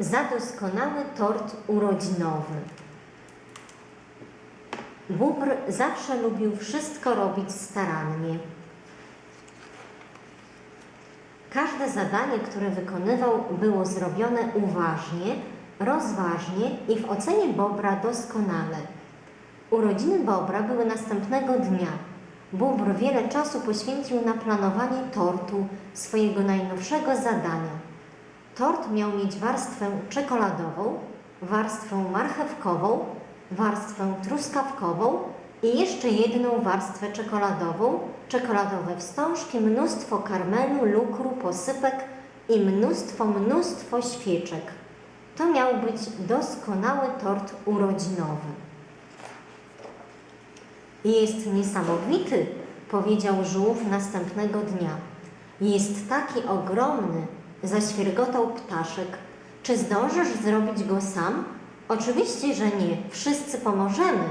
za doskonały tort urodzinowy. Bóbr zawsze lubił wszystko robić starannie. Każde zadanie, które wykonywał, było zrobione uważnie, rozważnie i w ocenie Bobra doskonale. Urodziny Bobra były następnego dnia. Bóbr wiele czasu poświęcił na planowanie tortu, swojego najnowszego zadania. Tort miał mieć warstwę czekoladową, warstwę marchewkową, warstwę truskawkową i jeszcze jedną warstwę czekoladową, czekoladowe wstążki, mnóstwo karmelu, lukru, posypek i mnóstwo, mnóstwo świeczek. To miał być doskonały tort urodzinowy. Jest niesamowity, powiedział żółw następnego dnia. Jest taki ogromny, zaświergotał ptaszek. Czy zdążysz zrobić go sam? Oczywiście, że nie. Wszyscy pomożemy,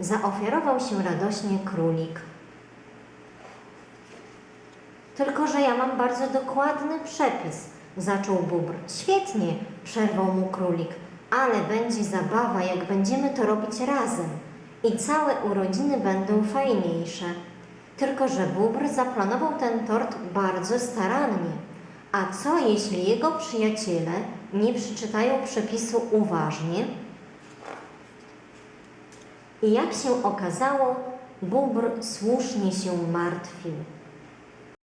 zaofiarował się radośnie królik. Tylko, że ja mam bardzo dokładny przepis, zaczął bóbr. Świetnie, przerwał mu królik, ale będzie zabawa, jak będziemy to robić razem i całe urodziny będą fajniejsze. Tylko, że bóbr zaplanował ten tort bardzo starannie. A co jeśli jego przyjaciele nie przeczytają przepisu uważnie? I jak się okazało, bóbr słusznie się martwił.